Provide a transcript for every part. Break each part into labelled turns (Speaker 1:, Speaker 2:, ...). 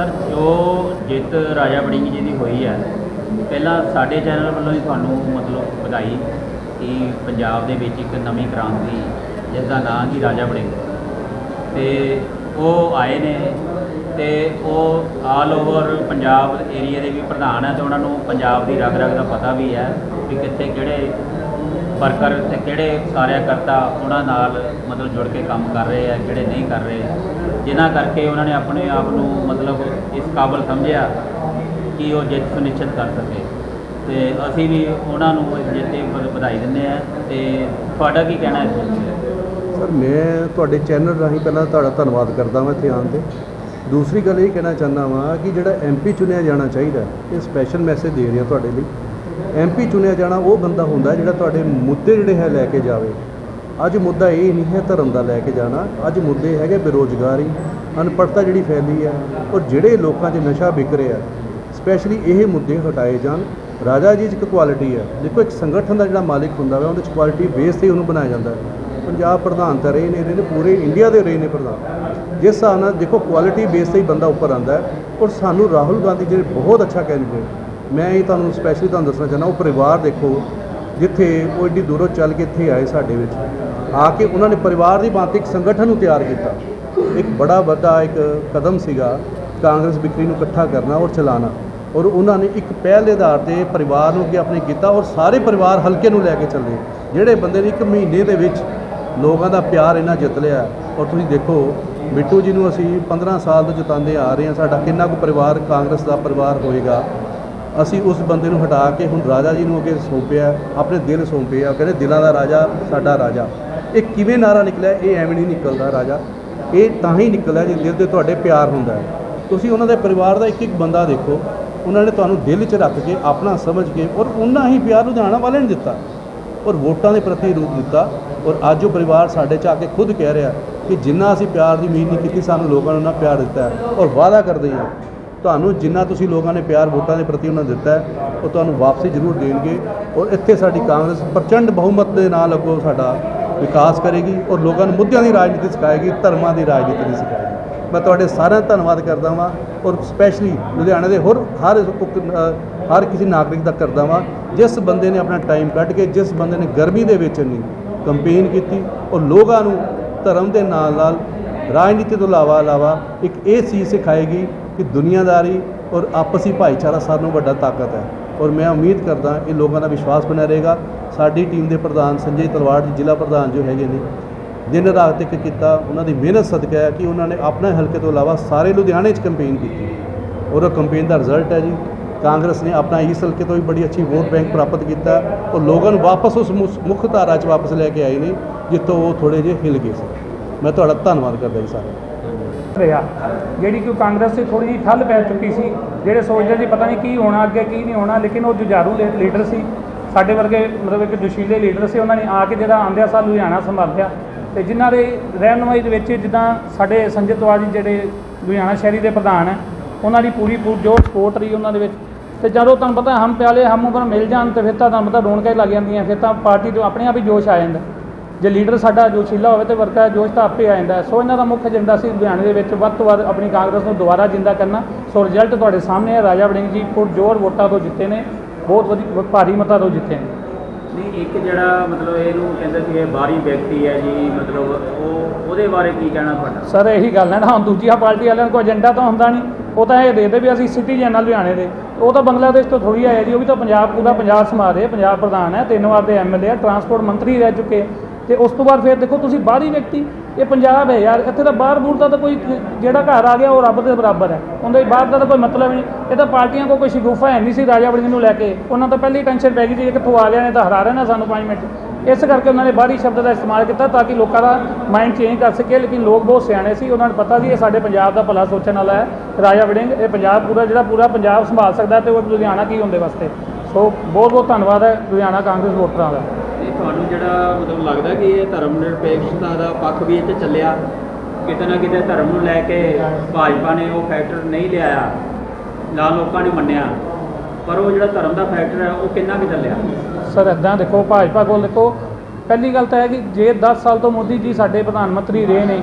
Speaker 1: Sir, ਜੋ ਜਿੱਤ ਰਾਜਾ ਵੜਿੰਗ ਜੀ ਦੀ ਹੋਈ ਹੈ, ਪਹਿਲਾਂ ਸਾਡੇ ਚੈਨਲ ਵੱਲੋਂ ਹੀ ਤੁਹਾਨੂੰ ਮਤਲਬ ਵਧਾਈ ਕਿ ਪੰਜਾਬ ਦੇ ਵਿੱਚ ਇੱਕ ਨਵੀਂ ਕ੍ਰਾਂਤੀ ਜਿਸ ਦਾ ਨਾਮ ਕੀ ਰਾਜਾ ਵੜਿੰਗ। ਤੇ ਉਹ ਆਏ ਨੇ ਤੇ ਉਹ ਆਲ ਓਵਰ ਪੰਜਾਬ ਏਰੀਆ ਦੇ ਵੀ ਪ੍ਰਧਾਨ ਹੈ ਤੇ ਉਹਨਾਂ ਨੂੰ ਪੰਜਾਬ ਦੀ ਰਗ ਰਗ ਦਾ ਪਤਾ ਵੀ ਹੈ ਵੀ ਕਿੱਥੇ ਕਿਹੜੇ ਵਰਕਰ ਤੇ ਕਿਹੜੇ ਕਾਰਿਆਕਰਤਾ ਉਹਨਾਂ ਨਾਲ ਮਤਲਬ ਜੁੜ ਕੇ ਕੰਮ ਕਰ ਰਹੇ ਆ ਕਿਹੜੇ ਨਹੀਂ ਕਰ ਰਹੇ। ਜਿਨ੍ਹਾਂ ਕਰਕੇ ਉਹਨਾਂ ਨੇ ਆਪਣੇ ਆਪ ਨੂੰ ਮਤਲਬ ਇਸ ਕਾਬਲ ਸਮਝਿਆ ਕਿ ਉਹ ਜਿੱਤ ਸੁਨਿਸ਼ਚਿਤ ਕਰ ਸਕੇ। ਤੇ ਅਸੀਂ ਵੀ ਉਹਨਾਂ ਨੂੰ ਇਸ ਜਿੱਤ ਤੇ ਵਧਾਈ ਦਿੰਦੇ ਆ ਤੇ ਤੁਹਾਡਾ ਕੀ ਕਹਿਣਾ ਇਸ ਵਿੱਚ?
Speaker 2: ਸਰ, ਮੈਂ ਤੁਹਾਡੇ ਚੈਨਲ ਰਾਹੀਂ ਪਹਿਲਾਂ ਤੁਹਾਡਾ ਧੰਨਵਾਦ ਕਰਦਾ ਹਾਂ ਇੱਥੇ ਆਉਣ ਤੇ। ਦੂਸਰੀ ਗੱਲ ਇਹ ਕਹਿਣਾ ਚਾਹੁੰਦਾ ਹਾਂ ਕਿ ਜਿਹੜਾ ਐਮਪੀ ਚੁਣਿਆ ਜਾਣਾ ਚਾਹੀਦਾ, ਇਹ ਸਪੈਸ਼ਲ ਮੈਸੇਜ ਦੇ ਰਿਹਾ ਤੁਹਾਡੇ ਲਈ। ਐਮਪੀ ਚੁਣਿਆ ਜਾਣਾ ਉਹ ਬੰਦਾ ਹੁੰਦਾ ਜਿਹੜਾ ਤੁਹਾਡੇ ਮੁੱਦੇ ਜਿਹੜੇ ਹੈ ਲੈ ਕੇ ਜਾਵੇ। ਅੱਜ ਮੁੱਦਾ ਇਹ ਨਹੀਂ ਹੈ ਧਰਮ ਦਾ ਲੈ ਕੇ ਜਾਣਾ, ਅੱਜ ਮੁੱਦੇ ਹੈਗੇ ਬੇਰੋਜ਼ਗਾਰੀ, ਅਨਪੜ੍ਹਤਾ ਜਿਹੜੀ ਫੈਲੀ ਹੈ ਔਰ ਜਿਹੜੇ ਲੋਕਾਂ 'ਚ ਨਸ਼ਾ ਵਿਕ ਰਿਹਾ ਸਪੈਸ਼ਲੀ ਇਹ ਮੁੱਦੇ ਹਟਾਏ ਜਾਣ। ਰਾਜਾ ਜੀ 'ਚ ਇੱਕ ਕੁਆਲਿਟੀ ਹੈ ਦੇਖੋ ਇੱਕ ਸੰਗਠਨ ਦਾ ਜਿਹੜਾ ਮਾਲਿਕ ਹੁੰਦਾ ਵਾ, ਉਹਦੇ 'ਚ ਕੁਆਲਿਟੀ ਬੇਸ ਤੇ ਹੀ ਉਹਨੂੰ ਬਣਾਇਆ ਜਾਂਦਾ। ਹੈ ਪੰਜਾਬ ਪ੍ਰਧਾਨ ਤਾਂ ਰਹੇ ਨੇ ਰਹੇ ਨੇ ਪੂਰੇ ਇੰਡੀਆ ਦੇ ਰਹੇ ਨੇ ਪ੍ਰਧਾਨ। ਜਿਸ ਹਿਸਾਬ ਨਾਲ ਦੇਖੋ ਕੁਆਲਿਟੀ ਬੇਸ ਤੇ ਹੀ ਬੰਦਾ ਉੱਪਰ ਆਂਦਾ ਹੈ, ਔਰ ਸਾਨੂੰ ਰਾਹੁਲ ਗਾਂਧੀ ਜਿਹੜੇ ਬਹੁਤ ਅੱਛਾ ਕੈਂਡੀਡੇਟ ਮੈਂ ਇਹ ਤੁਹਾਨੂੰ ਸਪੈਸ਼ਲੀ ਤੁਹਾਨੂੰ ਦੱਸਣਾ ਚਾਹੁੰਦਾ, ਉਹ ਪਰਿਵਾਰ ਦੇਖੋ ਜਿੱਥੇ ਉਹ ਏਡੀ ਦੂਰੋਂ ਚੱਲ ਕੇ ਇੱਥੇ ਆਏ ਸਾਡੇ ਵਿੱਚ, ਆ ਕੇ ਉਹਨਾਂ ਨੇ ਪਰਿਵਾਰ ਦੀ ਬਾਤ ਇੱਕ ਸੰਗਠਨ ਨੂੰ ਤਿਆਰ ਕੀਤਾ। ਇੱਕ ਬੜਾ ਵੱਡਾ ਇੱਕ ਕਦਮ ਸੀਗਾ ਕਾਂਗਰਸ ਬਿਕਰੀ ਨੂੰ ਇਕੱਠਾ ਕਰਨਾ ਔਰ ਚਲਾਉਣਾ। ਔਰ ਉਹਨਾਂ ਨੇ ਇੱਕ ਪਹਿਲ ਦੇ ਆਧਾਰ ਤੇ ਪਰਿਵਾਰ ਨੂੰ ਅੱਗੇ ਆਪਣੇ ਕੀਤਾ ਔਰ ਸਾਰੇ ਪਰਿਵਾਰ ਹਲਕੇ ਨੂੰ ਲੈ ਕੇ ਚੱਲੇ। ਜਿਹੜੇ ਬੰਦੇ ਨੇ ਇੱਕ ਮਹੀਨੇ ਦੇ ਵਿੱਚ ਲੋਕਾਂ ਦਾ ਪਿਆਰ ਇਹਨਾਂ ਜਿੱਤ ਲਿਆ। ਔਰ ਤੁਸੀਂ ਦੇਖੋ ਬਿੱਟੂ ਜੀ ਨੂੰ ਅਸੀਂ 15 ਸਾਲ ਤੋਂ ਜਿਤਾਉਂਦੇ ਆ ਰਹੇ ਹਾਂ, ਸਾਡਾ ਕਿੰਨਾ ਕੁ ਪਰਿਵਾਰ ਕਾਂਗਰਸ ਦਾ ਪਰਿਵਾਰ ਹੋਏਗਾ। ਅਸੀਂ ਉਸ ਬੰਦੇ ਨੂੰ ਹਟਾ ਕੇ ਹੁਣ ਰਾਜਾ ਜੀ ਨੂੰ ਅੱਗੇ ਸੌਂਪਿਆ, ਆਪਣੇ ਦਿਲ ਸੌਂਪੇ ਆ ਕਹਿੰਦੇ ਦਿਲਾਂ ਦਾ ਰਾਜਾ, ਸਾਡਾ ਰਾਜਾ। ਇਹ ਕਿਵੇਂ ਨਾਰਾ ਨਿਕਲਿਆ? ਇਹ ਐਵੇਂ ਨਹੀਂ ਨਿਕਲਦਾ ਰਾਜਾ। ਇਹ ਤਾਂ ਹੀ ਨਿਕਲਿਆ ਜੇ ਦਿਲ ਤੇ ਤੁਹਾਡੇ ਪਿਆਰ ਹੁੰਦਾ ਹੈ। ਤੁਸੀਂ ਉਹਨਾਂ ਦੇ ਪਰਿਵਾਰ ਦਾ ਇੱਕ ਇੱਕ ਬੰਦਾ ਦੇਖੋ, ਉਹਨਾਂ ਨੇ ਤੁਹਾਨੂੰ ਦਿਲ 'ਚ ਰੱਖ ਕੇ ਆਪਣਾ ਸਮਝ ਕੇ ਔਰ ਉਹਨਾਂ ਹੀ ਪਿਆਰ ਲੁਧਿਆਣਾ ਵਾਲਿਆਂ ਨੇ ਦਿੱਤਾ ਔਰ ਵੋਟਾਂ ਦੇ ਪ੍ਰਤੀ ਰੂਪ ਦਿੱਤਾ ਔਰ ਅੱਜ ਉਹ ਪਰਿਵਾਰ ਸਾਡੇ 'ਚ ਆ ਕੇ ਖੁਦ ਕਹਿ ਰਿਹਾ ਕਿ ਜਿੰਨਾ ਅਸੀਂ ਪਿਆਰ ਦੀ ਉਮੀਦ ਨਹੀਂ ਕੀਤੀ, ਸਾਨੂੰ ਲੋਕਾਂ ਨੇ ਉਹਨਾਂ ਪਿਆਰ ਦਿੱਤਾ ਔਰ ਵਾਅਦਾ ਕਰਦੇ ਹਾਂ ਤੁਹਾਨੂੰ ਜਿੰਨਾ ਤੁਸੀਂ ਲੋਕਾਂ ਨੇ ਪਿਆਰ ਵੋਟਾਂ ਦੇ ਪ੍ਰਤੀ ਉਹਨਾਂ ਦਿੱਤਾ ਉਹ ਤੁਹਾਨੂੰ ਵਾਪਸੀ ਜ਼ਰੂਰ ਦੇਣਗੇ ਔਰ ਇੱਥੇ ਸਾਡੀ ਕਾਂਗਰਸ ਪ੍ਰਚੰਡ ਬਹੁਮਤ ਦੇ ਨਾਲ ਅੱਗੋਂ ਸਾਡਾ ਵਿਕਾਸ ਕਰੇਗੀ ਔਰ ਲੋਕਾਂ ਨੂੰ ਮੁੱਦਿਆਂ ਦੀ ਰਾਜਨੀਤੀ ਸਿਖਾਏਗੀ, ਧਰਮਾਂ ਦੀ ਰਾਜਨੀਤੀ ਨਹੀਂ ਸਿਖਾਏਗੀ। ਮੈਂ ਤੁਹਾਡੇ ਸਾਰਿਆਂ ਦਾ ਧੰਨਵਾਦ ਕਰਦਾ ਵਾਂ ਔਰ ਸਪੈਸ਼ਲੀ ਲੁਧਿਆਣਾ ਦੇ ਹੋਰ ਹਰ ਹਰ ਕਿਸੇ ਨਾਗਰਿਕ ਦਾ ਕਰਦਾ ਵਾਂ, ਜਿਸ ਬੰਦੇ ਨੇ ਆਪਣਾ ਟਾਈਮ ਕੱਢ ਕੇ, ਜਿਸ ਬੰਦੇ ਨੇ ਗਰਮੀ ਦੇ ਵਿੱਚ ਨਹੀਂ ਕੰਪੇਨ ਕੀਤੀ ਔਰ ਲੋਕਾਂ ਨੂੰ ਧਰਮ ਦੇ ਨਾਲ ਨਾਲ ਰਾਜਨੀਤੀ ਤੋਂ ਇਲਾਵਾ ਇਲਾਵਾ ਇੱਕ ਇਹ ਚੀਜ਼ ਸਿਖਾਏਗੀ ਕਿ ਦੁਨੀਆਦਾਰੀ ਔਰ ਆਪਸੀ ਭਾਈਚਾਰਾ ਸਾਰਿਆਂ ਨਾਲੋਂ ਵੱਡਾ ਤਾਕਤ ਹੈ। ਔਰ ਮੈਂ ਉਮੀਦ ਕਰਦਾ ਇਹ ਲੋਕਾਂ ਦਾ ਵਿਸ਼ਵਾਸ ਬਣਿਆ ਰਹੇਗਾ। ਸਾਡੀ ਟੀਮ ਦੇ ਪ੍ਰਧਾਨ ਸੰਜੇ ਤਲਵਾੜ ਜੀ, ਜ਼ਿਲ੍ਹਾ ਪ੍ਰਧਾਨ ਜੋ ਹੈਗੇ ਨੇ, ਦਿਨ ਰਾਤ ਇੱਕ ਕੀਤਾ, ਉਹਨਾਂ ਦੀ ਮਿਹਨਤ ਸਦਕਾ ਹੈ ਕਿ ਉਹਨਾਂ ਨੇ ਆਪਣੇ ਹਲਕੇ ਤੋਂ ਇਲਾਵਾ ਸਾਰੇ ਲੁਧਿਆਣੇ 'ਚ ਕੰਪੇਨ ਕੀਤੀ। ਔਰ ਉਹ ਕੰਪੇਨ ਦਾ ਰਿਜ਼ਲਟ ਹੈ ਜੀ। ਕਾਂਗਰਸ ਨੇ ਆਪਣਾ ਇਸ ਹਲਕੇ ਤੋਂ ਵੀ ਬੜੀ ਅੱਛੀ ਵੋਟ ਬੈਂਕ ਪ੍ਰਾਪਤ ਕੀਤਾ ਔਰ ਲੋਕਾਂ ਨੂੰ ਵਾਪਸ ਉਸ ਮੁੱਖ ਧਾਰਾ 'ਚ ਵਾਪਸ ਲੈ ਕੇ ਆਏ ਨੇ, ਜਿੱਥੋਂ ਉਹ ਥੋੜੇ ਜਿਹੇ ਹਿਲ ਗਏ ਸੀ। ਮੈਂ ਤੁਹਾਡਾ ਧੰਨਵਾਦ ਕਰਦਾ ਜੀ ਸਾਰਿਆਂ ਦਾ।
Speaker 3: ਰਿਹਾ, ਜਿਹੜੀ ਕਿ ਕਾਂਗਰਸ ਦੀ ਥੋੜੀ ਜਿਹੀ ਠੱਲ ਪੈ ਚੁੱਕੀ ਸੀ, ਜਿਹੜੇ ਸੋਚਦੇ ਸੀ ਪਤਾ ਨਹੀਂ ਕੀ ਹੋਣਾ, ਅੱਗੇ ਕੀ ਨਹੀਂ ਹੋਣਾ, ਲੇਕਿਨ ਉਹ ਜੁਝਾਰੂ ਲੀ- ਲੀਡਰ ਸੀ। ਸਾਡੇ ਵਰਗੇ ਮਤਲਬ ਇੱਕ ਜੋਸ਼ੀਲੇ ਲੀਡਰ ਸੀ, ਉਹਨਾਂ ਨੇ ਆ ਕੇ ਜਿਹੜਾ ਆਂਦਿਆ ਸਾਲ ਲੁਧਿਆਣਾ ਸੰਭਾਲਿਆ। ਤੇ ਜਿਨ੍ਹਾਂ ਦੇ ਰਹਿਨੁਮਾਈ ਦੇ ਵਿੱਚ ਜਿੱਦਾਂ ਸਾਡੇ ਸੰਜੇ ਤਵਾਲ ਜੀ ਜਿਹੜੇ ਲੁਧਿਆਣਾ ਸ਼ਹਿਰੀ ਦੇ ਪ੍ਰਧਾਨ ਹੈ, ਉਹਨਾਂ ਦੀ ਪੂਰੀ ਪੂਰ ਜੋ ਸਪੋਰਟ ਰਹੀ ਉਹਨਾਂ ਦੇ ਵਿੱਚ। ਤੇ ਜਦੋਂ ਤੁਹਾਨੂੰ ਪਤਾ, ਹਮ ਪਿਆਲੇ ਹਮ ਉਮਰ ਮਿਲ ਜਾਣ ਤੇ ਫਿਰ ਤਾਂ ਤੁਹਾਨੂੰ ਪਤਾ ਰੌਣਕਾਂ ਹੀ ਲੱਗ ਜਾਂਦੀਆਂ, ਫਿਰ ਤਾਂ ਪਾਰਟੀ ਤੋਂ ਆਪਣੇ ਆਪ ਹੀ ਜੋਸ਼ ਆ ਜਾਂਦਾ। ਜੇ ਲੀਡਰ ਸਾਡਾ ਜੋਸ਼ੀਲਾ ਹੋਵੇ ਤੇ ਵਰਕਰ ਜੋਸ਼ ਤਾਂ ਆਪੇ ਆ ਜਾਂਦਾ ਹੈ। ਸੋ ਇਹਨਾਂ ਦਾ ਮੁੱਖ ਏਜੰਡਾ ਸੀ ਲੁਧਿਆਣੇ ਦੇ ਵਿੱਚ। ਵੱਧ ਤੋਂ ਵੱਧ ਆਪਣੀ ਕਾਂਗਰਸ ਨੂੰ ਦੁਬਾਰਾ ਜਿੰਦਾ ਕਰਨਾ। ਸੋ ਰਿਜ਼ਲਟ ਤੁਹਾਡੇ ਸਾਹਮਣੇ ਹੈ। ਰਾਜਾ ਵੜਿੰਗ ਜੀ ਪੁਰਜੋਰ ਵੋਟਾਂ ਤੋਂ ਜਿੱਤੇ ਨੇ। ਬਹੁਤ ਵਧੀ ਭਾਰੀ ਮਤਾਂ ਤੋਂ ਜਿੱਤੇ ਨੇ।
Speaker 1: ਨਹੀਂ ਇੱਕ ਜਿਹੜਾ ਮਤਲਬ ਇਹਨੂੰ ਕਹਿੰਦੇ ਸੀ ਇਹ ਬਾਹਰੀ ਵਿਅਕਤੀ ਹੈ ਜੀ ਮਤਲਬ ਉਹ ਉਹਦੇ ਬਾਰੇ ਕੀ ਕਹਿਣਾ ਤੁਹਾਡਾ?
Speaker 3: ਸਰ ਇਹੀ ਗੱਲ ਹੈ ਨਾ। ਹੁਣ ਦੂਜੀਆਂ ਪਾਰਟੀ ਵਾਲਿਆਂ ਕੋਈ ਏਜੰਡਾ ਤਾਂ ਹੁੰਦਾ ਨਹੀਂ। ਉਹ ਤਾਂ ਇਹ ਦੇਖਦੇ ਵੀ ਅਸੀਂ ਸਿਟੀਜ਼ਨ ਨਾਲ ਲੁਧਿਆਣੇ ਦੇ। ਉਹ ਤਾਂ ਬੰਗਲਾਦੇਸ਼ ਤੋਂ ਥੋੜੀ ਆਇਆ ਜੀ। ਉਹ ਵੀ ਤਾਂ ਪੰਜਾਬ ਪੂਰਾ ਪੰਜਾਬ ਸਮਾ ਰਹੇ ਪੰਜਾਬ ਪ੍ਰਧਾਨ ਹੈ। ਤਿੰਨ ਵਾਰ ਦੇ ਐਮਐਲਏ ਆ। ਟਰਾਂਸਪੋਰਟ ਮੰਤਰੀ ਰਹਿ ਚੁੱਕੇ। ਤੇ ਉਸ ਤੋਂ ਬਾਅਦ ਫਿਰ ਦੇਖੋ ਤੁਸੀਂ ਬਾਹਰੀ ਵਿਅਕਤੀ, ਇਹ ਪੰਜਾਬ ਹੈ ਯਾਰ, ਇੱਥੇ ਤਾਂ ਬਾਹਰ ਬੂਰ ਦਾ ਤਾਂ ਕੋਈ ਜਿਹੜਾ ਘਰ ਆ ਗਿਆ ਉਹ ਰੱਬ ਦੇ ਬਰਾਬਰ ਹੈ। ਉਹਦੇ ਬਾਹਰ ਦਾ ਤਾਂ ਕੋਈ ਮਤਲਬ ਨਹੀਂ। ਇਹ ਤਾਂ ਪਾਰਟੀਆਂ ਕੋਲ ਕੋਈ ਸ਼ਗੂਫਾ ਹੈ ਨਹੀਂ ਸੀ ਰਾਜਾ ਵੜਿੰਗ ਨੂੰ ਲੈ ਕੇ। ਉਹਨਾਂ ਤਾਂ ਪਹਿਲੀ ਟੈਨਸ਼ਨ ਪੈ ਗਈ ਸੀ ਇਹ ਕਿੱਥੋਂ ਆ ਗਿਆ ਨੇ ਤਾਂ ਹਰਾ ਰਹੇ ਨਾ ਸਾਨੂੰ 5 ਮਿੰਟ। ਇਸ ਕਰਕੇ ਉਹਨਾਂ ਨੇ ਬਾਹਰੀ ਸ਼ਬਦ ਦਾ ਇਸਤੇਮਾਲ ਕੀਤਾ ਤਾਂ ਕਿ ਲੋਕਾਂ ਦਾ ਮਾਈਂਡ ਚੇਂਜ ਕਰ ਸਕੇ, ਲੇਕਿਨ ਲੋਕ ਬਹੁਤ ਸਿਆਣੇ ਸੀ। ਉਹਨਾਂ ਨੂੰ ਪਤਾ ਸੀ ਇਹ ਸਾਡੇ ਪੰਜਾਬ ਦਾ ਭਲਾ ਸੋਚਣ ਵਾਲਾ ਹੈ। ਰਾਜਾ ਵੜਿੰਗ, ਇਹ ਪੰਜਾਬ ਪੂਰਾ, ਜਿਹੜਾ ਪੂਰਾ ਪੰਜਾਬ ਸੰਭਾਲ ਸਕਦਾ ਹੈ ਤੇ ਉਹ ਲੁਧਿਆਣਾ ਕੀ ਹੁੰਦੇ ਵਾਸਤੇ। ਸੋ ਬਹੁਤ ਬਹੁਤ ਧੰਨਵਾਦ ਹੈ ਲੁਧਿਆਣਾ ਕਾਂਗਰਸ ਵੋਟਰਾਂ ਦਾ।
Speaker 1: ਤੁਹਾਨੂੰ ਜਿਹੜਾ ਮਤਲਬ ਲੱਗਦਾ ਕਿ ਇਹ ਧਰਮ ਨਿਰਪੇਖਤਾ ਦਾ ਪੱਖ ਵੀ ਇੱਥੇ ਚੱਲਿਆ, ਕਿਤੇ ਨਾ ਕਿਤੇ ਧਰਮ ਨੂੰ ਲੈ ਕੇ ਭਾਜਪਾ ਨੇ ਉਹ ਫੈਕਟਰ ਨਹੀਂ ਲਿਆਇਆ, ਨਾ ਲੋਕਾਂ ਨੇ ਮੰਨਿਆ, ਪਰ ਉਹ ਜਿਹੜਾ ਧਰਮ ਦਾ ਫੈਕਟਰ ਹੈ, ਉਹ ਕਿੰਨਾ ਕੁ ਚੱਲਿਆ?
Speaker 3: ਸਰ ਇੱਦਾਂ ਦੇਖੋ, ਭਾਜਪਾ ਕੋਲ ਦੇਖੋ, ਪਹਿਲੀ ਗੱਲ ਤਾਂ ਹੈ ਕਿ ਜੇ 10 ਸਾਲ ਤੋਂ ਮੋਦੀ ਜੀ ਸਾਡੇ ਪ੍ਰਧਾਨ ਮੰਤਰੀ ਰਹੇ ਨੇ,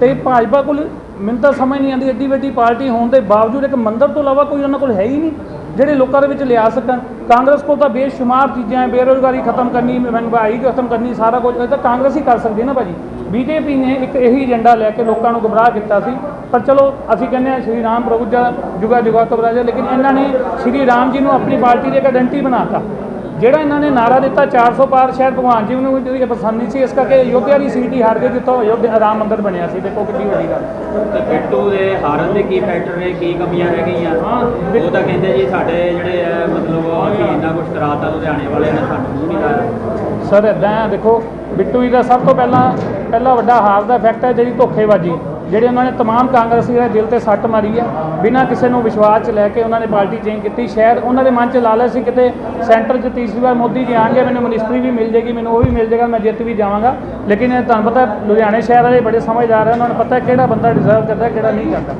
Speaker 3: ਤੇ ਭਾਜਪਾ ਕੋਲ ਮੈਨੂੰ ਤਾਂ ਸਮਝ ਨਹੀਂ ਆਉਂਦੀ, ਐਡੀ ਵੱਡੀ ਪਾਰਟੀ ਹੋਣ ਦੇ ਬਾਵਜੂਦ ਇੱਕ ਮੰਦਰ ਤੋਂ ਇਲਾਵਾ ਕੋਈ ਉਹਨਾਂ ਕੋਲ ਹੈ ਹੀ ਨਹੀਂ। ਜਿਹੜੇ ਲੋਕਾਂ ਦੇ ਵਿੱਚ ਲਿਆ ਸਕਣ ਕਾਂਗਰਸ ਕੋਲ ਤਾਂ ਬੇਸ਼ੁਮਾਰ ਚੀਜ਼ਾਂ ਹੈ, ਬੇਰੁਜ਼ਗਾਰੀ ਖਤਮ ਕਰਨੀ ਮਹਿੰਗਾਈ ਖਤਮ ਕਰਨੀ, ਸਾਰਾ ਕੁਝ, ਇਹ ਤਾਂ ਕਾਂਗਰਸ ਹੀ ਕਰ ਸਕਦੀ ਹੈ ਨਾ ਭਾਜੀ। ਬੀਜੇਪੀ ਨੇ ਇੱਕ ਇਹੀ ਏਜੰਡਾ ਲੈ ਕੇ ਲੋਕਾਂ ਨੂੰ ਗੁੰਮਰਾਹ ਕੀਤਾ ਸੀ, ਪਰ ਚਲੋ, ਅਸੀਂ ਕਹਿੰਦੇ ਹਾਂ ਸ਼੍ਰੀ ਰਾਮ ਪ੍ਰਭੂ ਜੀ ਜੁਗਾ ਜੁਗਾ ਕਬਰਾਜਾ ਲੇਕਿਨ ਇਹਨਾਂ ਨੇ ਸ਼੍ਰੀ ਰਾਮ ਜੀ ਨੂੰ ਆਪਣੀ ਪਾਰਟੀ ਦੀ ਇੱਕ ਆਇਡੈਂਟੀ ਬਣਾਤਾ। ਜਿਹੜਾ ਇਹਨਾਂ ਨੇ ਨਾਰਾ ਦਿੱਤਾ 400 ਪਾਰ ਸ਼ਾਇਦ ਭਗਵਾਨ ਜੀ ਨੂੰ ਇਹ ਪਸੰਦ ਨਹੀਂ ਸੀ ਇਸ ਕਰਕੇ ਅਯੋਧਿਆ ਦੀ ਸੀਟ ਹੀ ਹਾਰ ਗਈ ਜਿੱਥੋਂ ਅਯੋਧਿਆ ਰਾਮ ਮੰਦਿਰ ਬਣਿਆ ਸੀ। ਦੇਖੋ ਕਿੰਨੀ ਵੱਡੀ ਗੱਲ।
Speaker 1: ਤੇ ਬਿੱਟੂ ਦੇ ਹਾਰਨ ਦੇ ਕੀ ਫੈਕਟਰ ਨੇ ਕੀ ਕਮੀਆਂ ਰਹਿ ਗਈਆਂ?
Speaker 3: ਹਾਂ,
Speaker 1: ਉਹ ਤਾਂ ਕਹਿੰਦੇ ਜੀ ਸਾਡੇ ਜਿਹੜੇ ਮਤਲਬ ਅਸੀਂ ਇੰਨਾ ਕੁਝ ਕਰਾਤਾ ਲੁਧਿਆਣੇ ਵਾਲਿਆਂ ਨੇ ਸਾਨੂੰ ਨਹੀਂ ਲਾਇਆ।
Speaker 3: ਸਰ ਇਦਾਂ ਦੇਖੋ ਬਿੱਟੂ ਜੀ ਦਾ ਸਭ ਤੋਂ ਪਹਿਲਾਂ ਪਹਿਲਾ ਵੱਡਾ ਹਾਰ ਦਾ ਇਫੈਕਟ ਹੈ ਜਿਹੜੀ ਧੋਖੇਬਾਜ਼ੀ। ਜਿਹੜੇ ਉਹਨਾਂ ਨੇ ਤਮਾਮ ਕਾਂਗਰਸੀ ਦੇ ਦਿਲ ਤੇ ਸੱਟ ਮਾਰੀ ਹੈ ਬਿਨਾਂ ਕਿਸੇ ਨੂੰ ਵਿਸ਼ਵਾਸ ਚ ਲੈ ਕੇ ਉਹਨਾਂ ਨੇ ਪਾਰਟੀ ਚੇਂਜ ਕੀਤੀ। ਸ਼ਾਇਦ ਉਹਨਾਂ ਦੇ ਮਨ ਚ ਲਾਲਚ ਸੀ ਕਿਤੇ ਸੈਂਟਰ 'ਚ ਤੀਸਰੀ ਵਾਰ ਮੋਦੀ ਜੀ ਆਣਗੇ, ਮੈਨੂੰ ਮਿਨਿਸਟਰੀ ਵੀ ਮਿਲ ਜੇਗੀ ਮੈਨੂੰ ਉਹ ਵੀ ਮਿਲ ਜੇਗਾ ਮੈਂ ਜਿੱਤ ਵੀ ਜਾਵਾਂਗਾ। ਲੇਕਿਨ ਤੁਹਾਨੂੰ ਪਤਾ, ਲੁਧਿਆਣੇ ਸ਼ਹਿਰ ਵਾਲੇ ਬੜੇ ਸਮਝਦਾਰ ਆ, ਉਹਨਾਂ ਨੂੰ ਪਤਾ ਕਿਹੜਾ ਬੰਦਾ ਡਿਜ਼ਰਵ ਕਰਦਾ, ਕਿਹੜਾ ਨਹੀਂ ਕਰਦਾ।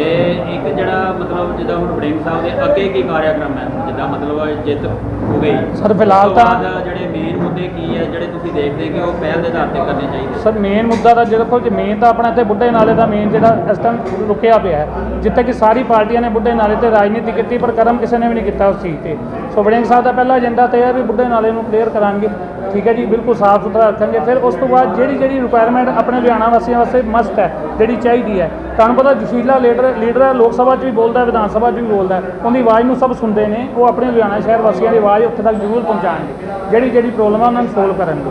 Speaker 1: ਤੇ ਇੱਕ ਜਿਹੜਾ ਮਤਲਬ ਜਿੱਦਾਂ ਹੁਣ ਵੜਿੰਗ ਸਾਹਿਬ ਦੇ ਅੱਗੇ ਕੀ ਕਾਰਿਆਕ੍ਰਮ ਹੈ? ਜਿੱਦਾਂ ਮਤਲਬ ਜਿੱਤ ਹੋ ਗਈ।
Speaker 3: ਸਰ, ਫਿਲਹਾਲ
Speaker 1: ਤੋਂ ਜਿਹੜੇ ਮੇਨ ਮੁੱਦੇ ਕੀ ਹੈ ਜਿਹੜੇ ਤੁਸੀਂ ਦੇਖਦੇ ਕਿ ਉਹ ਪਹਿਲ ਦੇ ਆਧਾਰ ਤੇ ਕਰਨੇ ਚਾਹੀਦੇ?
Speaker 3: ਸਰ ਮੇਨ ਮੁੱਦਾ ਤਾਂ ਜਿਹੜਾ ਕੋਲ ਮੇਨ ਤਾਂ ਆਪਣਾ ਇੱਥੇ ਬੁੱਢੇ ਨਾਲੇ ਦਾ ਮੇਨ ਜਿਹੜਾ ਇਸ ਟਾਈਮ ਰੁਕਿਆ ਪਿਆ ਹੈ। ਜਿੱਥੇ ਕਿ ਸਾਰੀ ਪਾਰਟੀਆਂ ਨੇ ਬੁੱਢੇ ਨਾਲੇ ਤੇ ਰਾਜਨੀਤੀ ਕੀਤੀ ਪਰ ਕਰਮ ਕਿਸੇ ਨੇ ਵੀ ਨਹੀਂ ਕੀਤਾ ਉਸ ਚੀਜ਼ ਤੇ। ਸੋ ਵੜਿੰਗ ਸਾਹਿਬ ਦਾ ਪਹਿਲਾ ਏਜੰਡਾ ਤੇ ਹੈ ਵੀ ਬੁੱਢੇ ਨਾਲੇ ਨੂੰ ਕਲੀਅਰ ਕਰਾਂਗੇ। ਠੀਕ ਹੈ ਜੀ, ਬਿਲਕੁਲ ਸਾਫ਼ ਸੁਥਰਾ ਰੱਖਣਗੇ। ਫਿਰ ਉਸ ਤੋਂ ਬਾਅਦ ਜਿਹੜੀ ਜਿਹੜੀ ਰਿਕੁਆਇਰਮੈਂਟ ਆਪਣੇ ਲੁਧਿਆਣਾ ਵਾਸੀਆਂ ਵਾਸਤੇ ਮਸਤ ਹੈ, ਜਿਹੜੀ ਚਾਹੀਦੀ ਹੈ। ਤੁਹਾਨੂੰ ਪਤਾ ਜਸ਼ੀਲਾ ਲੀਡਰ ਲੀਡਰ ਹੈ ਲੋਕ ਸਭਾ 'ਚ ਵੀ ਬੋਲਦਾ ਵਿਧਾਨ ਸਭਾ 'ਚ ਵੀ ਬੋਲਦਾ ਉਹਦੀ ਆਵਾਜ਼ ਨੂੰ ਸਭ ਸੁਣਦੇ ਨੇ, ਉਹ ਆਪਣੇ ਲੁਧਿਆਣਾ ਸ਼ਹਿਰ ਵਾਸੀਆਂ ਦੀ ਆਵਾਜ਼ ਉੱਥੇ ਤੱਕ ਜ਼ਰੂਰ ਪਹੁੰਚਾਉਣਗੇ। ਜਿਹੜੀ ਜਿਹੜੀ ਪ੍ਰੋਬਲਮ ਆ, ਉਹਨਾਂ ਨੂੰ ਸੋਲਵ ਕਰਨਗੇ।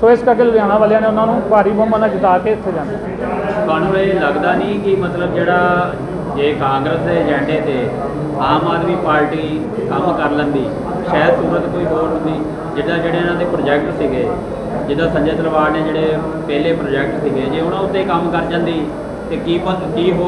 Speaker 3: ਸੋ ਇਸ ਕਰਕੇ ਲੁਧਿਆਣਾ ਵਾਲਿਆਂ ਨੇ ਉਹਨਾਂ ਨੂੰ ਭਾਰੀ ਬਹੁਮਤ ਨਾਲ ਜਿਤਾ ਕੇ ਇੱਥੇ ਜਾਂਦੇ
Speaker 1: ਤੁਹਾਨੂੰ ਇਹ ਲੱਗਦਾ ਨਹੀਂ ਕਿ ਮਤਲਬ ਜਿਹੜਾ ਜੇ ਕਾਂਗਰਸ ਦੇ ਏਜੰਡੇ ਤੇ ਆਮ ਆਦਮੀ ਪਾਰਟੀ ਕੰਮ ਕਰ ਲੈਂਦੀ, ਸ਼ਾਇਦ ਸੂਰਤ ਕੋਈ ਹੋਰ ਹੁੰਦੀ? ਜਿੱਦਾਂ ਜਿਹੜੇ ਇਹਨਾਂ ਦੇ ਪ੍ਰੋਜੈਕਟ ਸੀਗੇ, ਜਿੱਦਾਂ ਸੰਜੇ ਤਲਵਾਰ ਨੇ ਜਿਹੜੇ ਪਹਿਲੇ ਪ੍ਰੋਜੈਕਟ ਸੀਗੇ, ਜੇ ਉਹਨਾਂ ਉੱਤੇ ਕੰਮ ਕਰ ਜਾਂਦੀ, ਤੇ ਕੀ ਕੀ ਹੋ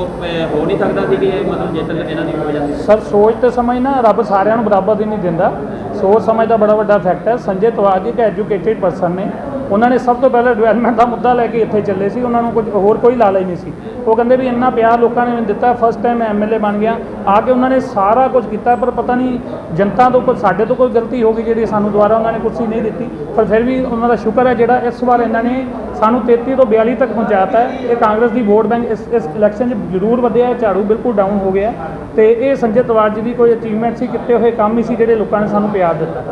Speaker 1: ਹੋ ਨਹੀਂ ਸਕਦਾ ਸੀ ਕਿ ਇਹ ਮਤਲਬ ਜਿੱਤ ਇਹਨਾਂ ਦੀ ਹੋ ਜਾਂਦੀ
Speaker 3: ਸਰ, ਸੋਚ ਤੇ ਸਮਝ ਨਾ ਰੱਬ ਸਾਰਿਆਂ ਨੂੰ ਬਰਾਬਰ ਦੀ ਨਹੀਂ ਦਿੰਦਾ। ਸੋਚ ਸਮਝ ਦਾ ਬੜਾ ਵੱਡਾ ਫੈਕਟ ਹੈ। ਸੰਜੇ ਜੀ ਇੱਕ ਐਜੂਕੇਟਿਡ ਪਰਸਨ ਨੇ। ਉਹਨਾਂ ਨੇ ਸਭ ਤੋਂ ਪਹਿਲਾਂ ਡਿਵੈਲਪਮੈਂਟ ਦਾ ਮੁੱਦਾ ਲੈ ਕੇ ਇੱਥੇ ਚੱਲੇ ਸੀ, ਉਹਨਾਂ ਨੂੰ ਕੁਝ ਹੋਰ ਕੋਈ ਲਾਲਚ ਨਹੀਂ ਸੀ। ਉਹ ਕਹਿੰਦੇ ਵੀ ਇੰਨਾ ਪਿਆਰ ਲੋਕਾਂ ਨੇ ਮੈਨੂੰ ਦਿੱਤਾ ਫਸਟ ਟਾਈਮ ਐਮਐਲਏ ਬਣ ਗਿਆ। ਆ ਕੇ ਉਹਨਾਂ ਨੇ ਸਾਰਾ ਕੁਝ ਕੀਤਾ, ਪਰ ਪਤਾ ਨਹੀਂ ਜਨਤਾ ਤੋਂ ਕੋਈ, ਸਾਡੇ ਤੋਂ ਕੋਈ ਗਲਤੀ ਹੋ ਗਈ ਜਿਹੜੀ ਸਾਨੂੰ ਦੁਬਾਰਾ ਉਹਨਾਂ ਨੇ ਕੁਰਸੀ ਨਹੀਂ ਦਿੱਤੀ। ਪਰ ਫਿਰ ਵੀ ਉਹਨਾਂ ਦਾ ਸ਼ੁਕਰ ਹੈ ਜਿਹੜਾ ਇਸ ਵਾਰ ਇਹਨਾਂ ਨੇ ਸਾਨੂੰ 33 ਤੋਂ 42 ਤੱਕ ਪਹੁੰਚਾਤਾ ਹੈ। ਇਹ ਕਾਂਗਰਸ ਦੀ ਵੋਟ ਬੈਂਕ ਇਸ ਇਸ ਇਲੈਕਸ਼ਨ 'ਚ ਜ਼ਰੂਰ ਵਧਿਆ ਹੈ, ਝਾੜੂ ਬਿਲਕੁਲ ਡਾਊਨ ਹੋ ਗਿਆ ਤੇ ਇਹ ਸੰਜੇ ਤਵਾਰ ਜੀ ਦੀ ਕੋਈ ਅਚੀਵਮੈਂਟ ਸੀ, ਕੀਤੇ ਹੋਏ ਕੰਮ ਹੀ ਸੀ ਜਿਹੜੇ ਲੋਕਾਂ ਨੇ ਸਾਨੂੰ ਪਿਆਰ ਦਿੱਤਾ।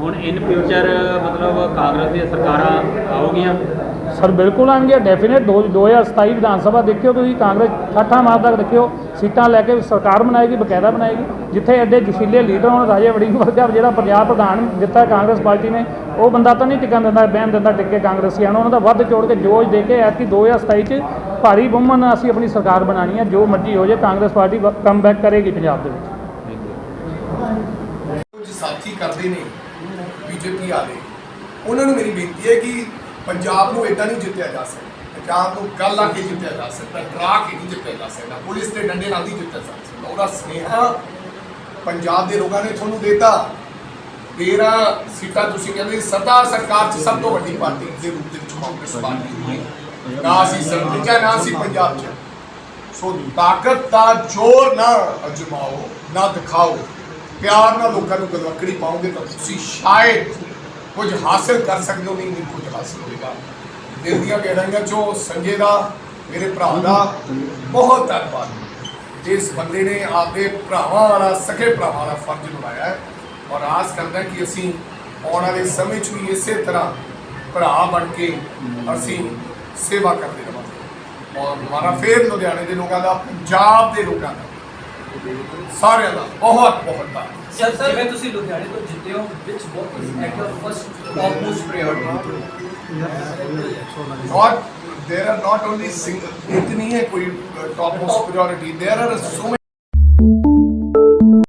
Speaker 1: ਹੁਣ ਇਨ ਫਿਊਚਰ ਮਤਲਬ ਕਾਂਗਰਸ ਦੀਆਂ ਸਰਕਾਰਾਂ ਆਉਗੀਆਂ?
Speaker 3: ਸਰ ਬਿਲਕੁਲ ਆਣਗੇ ਡੈਫੀਨੇਟ 2027 ਵਿਧਾਨ ਸਭਾ ਦੇਖਿਓ ਤੁਸੀਂ ਕਾਂਗਰਸ ਠਾਠਾ ਮਾਰ ਤੱਕ ਦੇਖਿਓ ਸੀਟਾਂ ਲੈ ਕੇ ਸਰਕਾਰ ਬਣਾਏਗੀ ਬਕਾਇਦਾ ਬਣਾਏਗੀ ਜਿੱਥੇ ਐਡੇ ਜਸ਼ੀਲੇ ਲੀਡਰ ਹੋਣ ਰਾਜੇ ਵੜਿੰਗ ਵਰਗਾ ਜਿਹੜਾ ਪੰਜਾਬ ਪ੍ਰਧਾਨ ਦਿੱਤਾ ਕਾਂਗਰਸ ਪਾਰਟੀ ਨੇ ਉਹ ਬੰਦਾ ਤਾਂ ਨਹੀਂ ਟਿਕਣ ਦਿੰਦਾ ਬਹਿਣ ਦਿੰਦਾ ਟਿੱਕੇ ਕਾਂਗਰਸੀਆਂ ਨੂੰ ਉਹਨਾਂ ਦਾ ਵੱਧ ਚੋੜ ਕੇ ਜੋਸ਼ ਦੇ ਕੇ ਐਤਕੀ 2027 ਚ ਭਾਰੀ ਬਹੁਮਤ ਨਾਲ ਅਸੀਂ ਆਪਣੀ ਸਰਕਾਰ ਬਣਾਉਣੀ ਹੈ ਜੋ ਮਰਜ਼ੀ ਹੋ ਜਾਏ ਕਾਂਗਰਸ ਪਾਰਟੀ ਕਮ ਬੈਕ ਕਰੇਗੀ ਪੰਜਾਬ ਦੇ ਵਿੱਚ।
Speaker 4: ਕੁਝ ਸਾਥੀ ਕਰਦੇ ਨੇ ਬੀਜੇਪੀ ਵਾਲੇ ਉਹਨਾਂ ਨੂੰ ਮੇਰੀ ਬੇਨਤੀ ਹੈ ਕਿ ਪੰਜਾਬ ਨੂੰ ਇਦਾਂ ਨਹੀਂ ਜਿੱਤਿਆ ਜਾ ਸਕਦਾ। ਪੰਜਾਬ ਨੂੰ ਗੱਲ ਆ ਕੇ ਜਿੱਤਿਆ ਜਾ ਸਕਦਾ, ਡਰਾ ਕੇ ਨਹੀਂ ਜਿੱਤਿਆ ਜਾ ਸਕਦਾ, ਪੁਲਿਸ ਦੇ ਡੰਡੇ ਨਾਲ ਨਹੀਂ ਜਿੱਤਿਆ ਜਾ ਸਕਦਾ। ਉਹਦਾ ਸਨੇਹਾ ਪੰਜਾਬ ਦੇ ਲੋਕਾਂ ਨੇ ਤੁਹਾਨੂੰ ਦਿੱਤਾ। 13 ਸੀਟਾਂ ਤੁਸੀਂ ਕਹਿੰਦੇ ਸੱਤਾ ਸਰਕਾਰ 'ਚ ਸਭ ਤੋਂ ਵੱਡੀ ਪਾਰਟੀ ਦੇ ਰੂਪ ਦੇ ਵਿੱਚ ਕਾਂਗਰਸ ਪਾਰਟੀ ਹੋਈ। ਨਾ ਸੀ ਸੰਗਠਨ ਨਾ ਸੀ ਪੰਜਾਬ 'ਚ ਸੋ ਤਾਕਤ ਦਾ ਜ਼ੋਰ ਨਾ ਅਜਮਾਓ, ਨਾ ਦਿਖਾਓ। ਪਿਆਰ ਨਾਲ ਲੋਕਾਂ ਨੂੰ ਗਲਵੱਕੜੀ ਪਾਓਗੇ ਤਾਂ ਤੁਸੀਂ ਸ਼ਾਇਦ ਕੁਝ ਹਾਸਲ ਕਰ ਸਕਦੇ ਹੋ, ਨਹੀਂ ਨਹੀਂ ਕੁਝ ਹਾਸਲ ਹੋਏਗਾ। ਦਿਲ ਦੀਆਂ ਗਹਿਰਾਈਆਂ ਚੋਂ ਸੰਜੇ ਦਾ, ਮੇਰੇ ਭਰਾ ਦਾ, ਬਹੁਤ ਧੰਨਵਾਦ। ਜਿਸ ਬੰਦੇ ਨੇ ਆਪਦੇ ਭਰਾਵਾਂ ਵਾਲਾ, ਸਕੇ ਭਰਾਵਾਂ ਵਾਲਾ ਫਰਜ਼ ਨਿਭਾਇਆ ਹੈ ਔਰ ਆਸ ਕਰਦਾ ਕਿ ਅਸੀਂ ਆਉਣ ਵਾਲੇ ਸਮੇਂ 'ਚ ਵੀ ਇਸੇ ਤਰ੍ਹਾਂ ਭਰਾ ਬਣ ਕੇ ਅਸੀਂ ਸੇਵਾ ਕਰਦੇ ਰਹਾਂਗੇ ਔਰ ਦੁਬਾਰਾ ਫੇਰ ਲੁਧਿਆਣੇ ਦੇ ਲੋਕਾਂ ਦਾ, ਪੰਜਾਬ ਦੇ ਲੋਕਾਂ ਦਾ ਸਾਰਿਆਂ ਦਾ ਬਹੁਤ ਬਹੁਤ ਧੰਨਵਾਦ
Speaker 5: ਸਰ ਜਿਵੇਂ ਤੁਸੀਂ ਲੁਧਿਆਣੇ ਤੋਂ ਜਿੱਤੇ ਹੋ ਵਿਚ what is at your first topmost priority
Speaker 4: not there are not only single एक नहीं है कोई topmost priority there are so